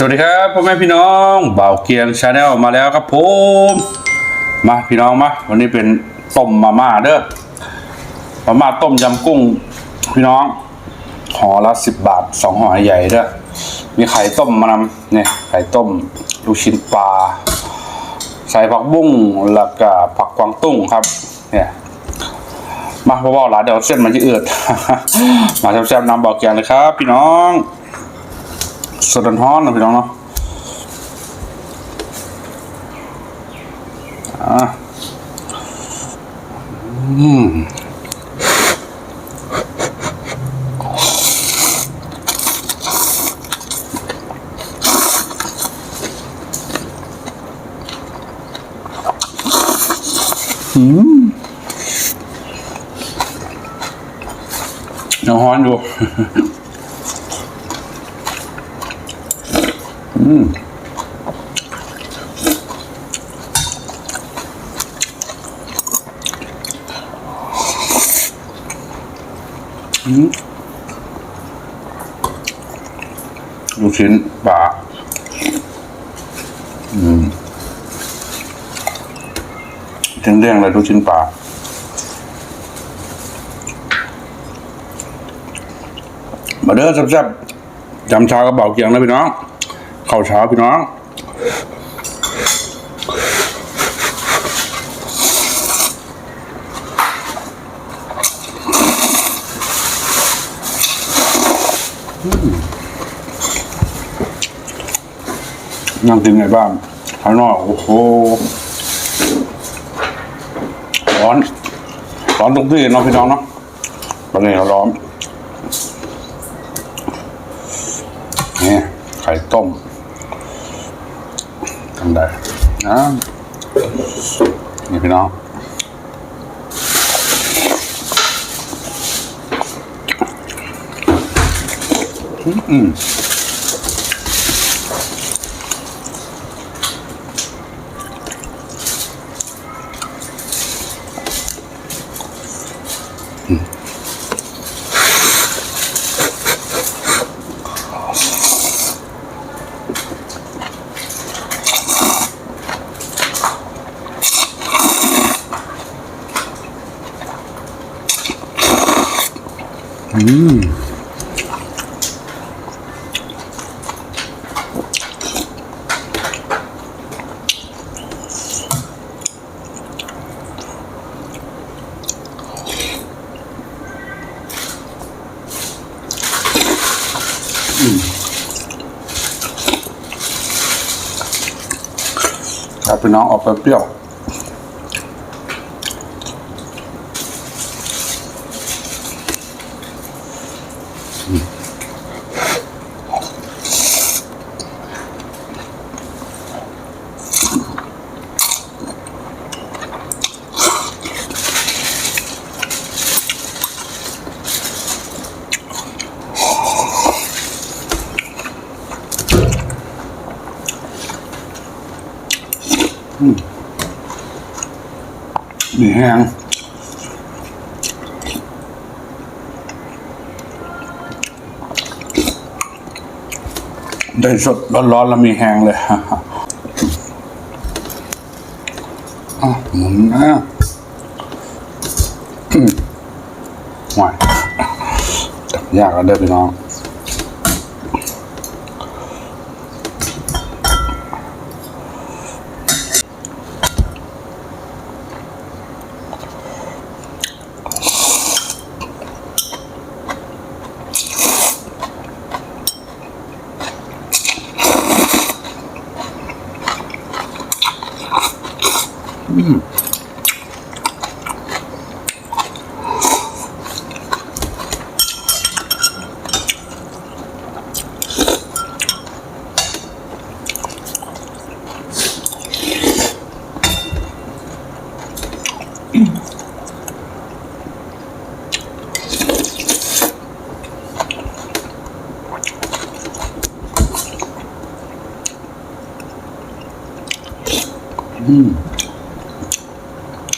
สวัสดีครับพ่อแม่พี่น้องบ่าวเกียงชาแนลมาแล้วครับผมมาพี่น้องมาวันนี้เป็นต้มมาม่าเด้อมาม่าต้มยำกุ้ง พี่น้องห่อละสิบบาทสองห่อใหญ่เด้อมีไข่ต้มมานำเนี่ยไข่ต้มลูกชิ้นปลาใส่ผักบุ้งแล้วก็ผักกวางตุ้งครับ เนี่ยมาพราะว่าหลานเดี๋ยวเส้นมันจะเอือดมาแซ่บๆนำบ่าวเกียงเลยครับ พี่น้อง สดร้อนนะพี่น้องเนาะอะอืมอืมยังฮ้อนอยู่ ลูกชิ้นปลาอืมแดงๆเลยลูกชิ้นปลามาเด้อแซ่บๆจำชากระเป๋าเกียงนะพี่น้องข้าวเช้าพี่น้อง นั่งกินในบ้านข้างนอกโอ้โหร้อน ร้อนทุกที่เนาะพี่น้องเนาะตอนนี้เราร้อนนี่ไข่ต้มทำได้นะนี่พี่น้อง อืมค พี่น้องออกไปเปรี้ยว หมี่แห้งได้สดร้อนๆแล้วมีแห้งเลยอะหมุนนะหวานยากแล้วเด้อพี่น้อง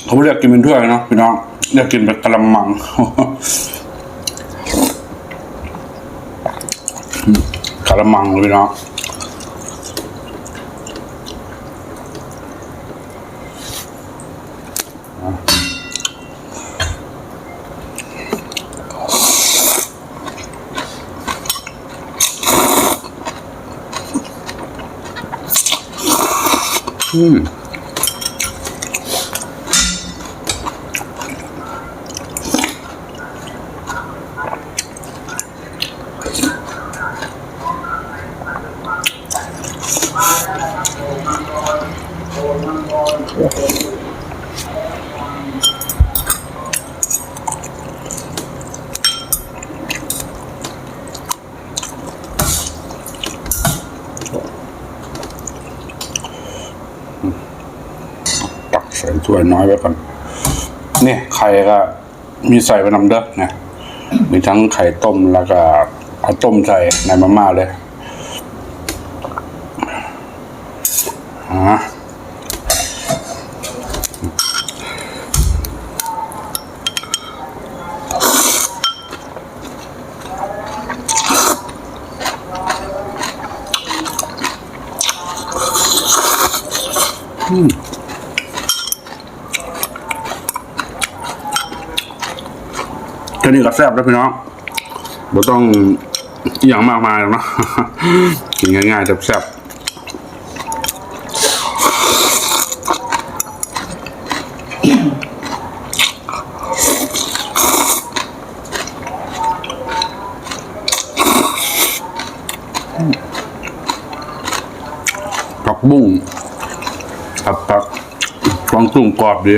เขาเรียกกินเป็นถ้วยเนาะพี่น้องเรียกกินแบบกะละมังกะละมังเลยพี่น้อง嗯。Hmm. ตักใส่ถ้วยน้อยไว้ก่อนนี่ไข่ก็มีใส่ไปนำเด้อเนี่ยมีทั้งไข่ต้มแล้วก็เอาต้มใส่ในมาม่าเลย อ่าแค่นี้ก็แซ่บแล้วพี่น้องเราต้องอย่างมากมายหรอกเนาะกินง่ายๆแซ่บๆ บุ้งผัดผักฟองตุ้งกรอบดี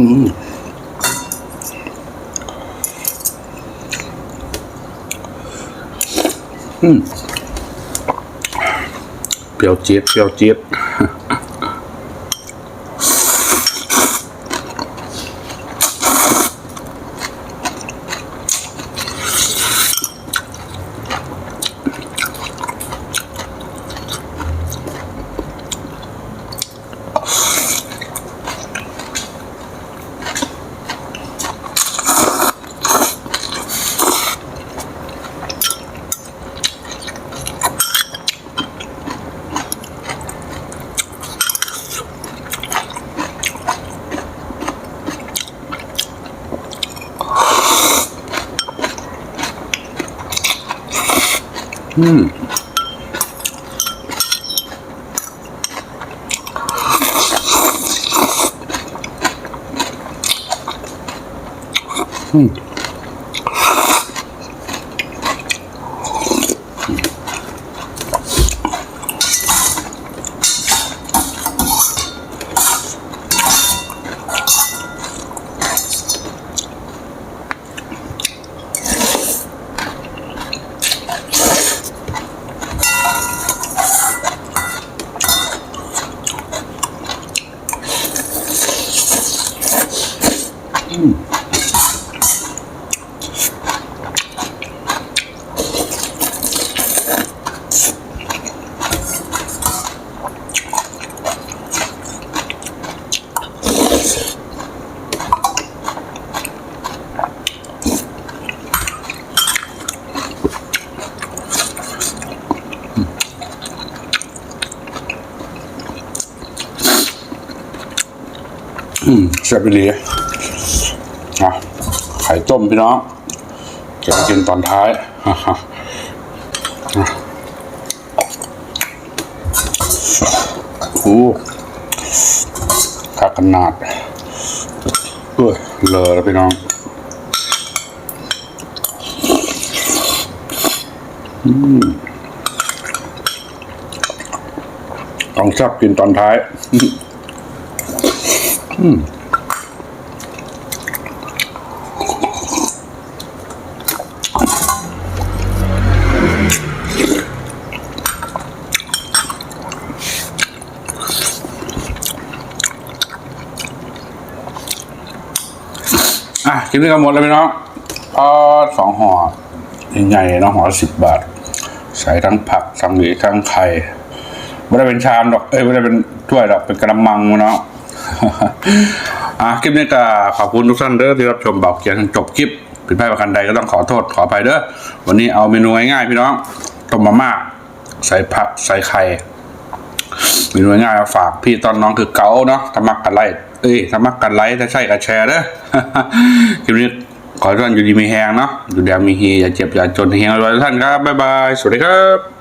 เปรี้ยวเจี๊ยบเปรี้ยวเจี๊ยบ ดอืม แซ่บไปเลยอะไข่ต้มพี่น้องเก็บกินตอนท้ายฮ่าฮ่าอะโอ้ขาขนาดเอ้ยเลอะแล้วพี่น้องต้องชอบกินตอนท้าย อ คลิปนี้ก็หมดแล้วพี่น้องอ๋อสองห่อใหญ่ๆเนาะห่อสิบบาท ใส่ทั้งผักทั้งหรือทั้งไข่ไม่ได้เป็นชามดอก เอ้ยไม่ได้เป็นถ้วยดอกเป็นกระมังเนาะอะคลิปนี้ก็ขอบคุณทุกท่านเด้อที่รับชมเบาเกียร์จนจบคลิปผิดพลาดประการใดก็ต้องขอโทษขออภัยเด้อวันนี้เอาเมนูง่ายๆพี่น้องต้มมาม่าใส่ผักใส่ไข่เมนูง่ายๆมาฝากพี่ตอนน้องคือเกาเนาะทำมักกันไล่ เอ้ยทำมักกันไลค์ถ้าใช่ก็แชร์เด้อคลิปนี้ขอท่านอยู่ดีมีแหงเนาะอยู่แดงมีฮีอย่าเจ็บอย่าจนเฮงไว้ท่านครับบ๊ายบาย สวัสดีครับ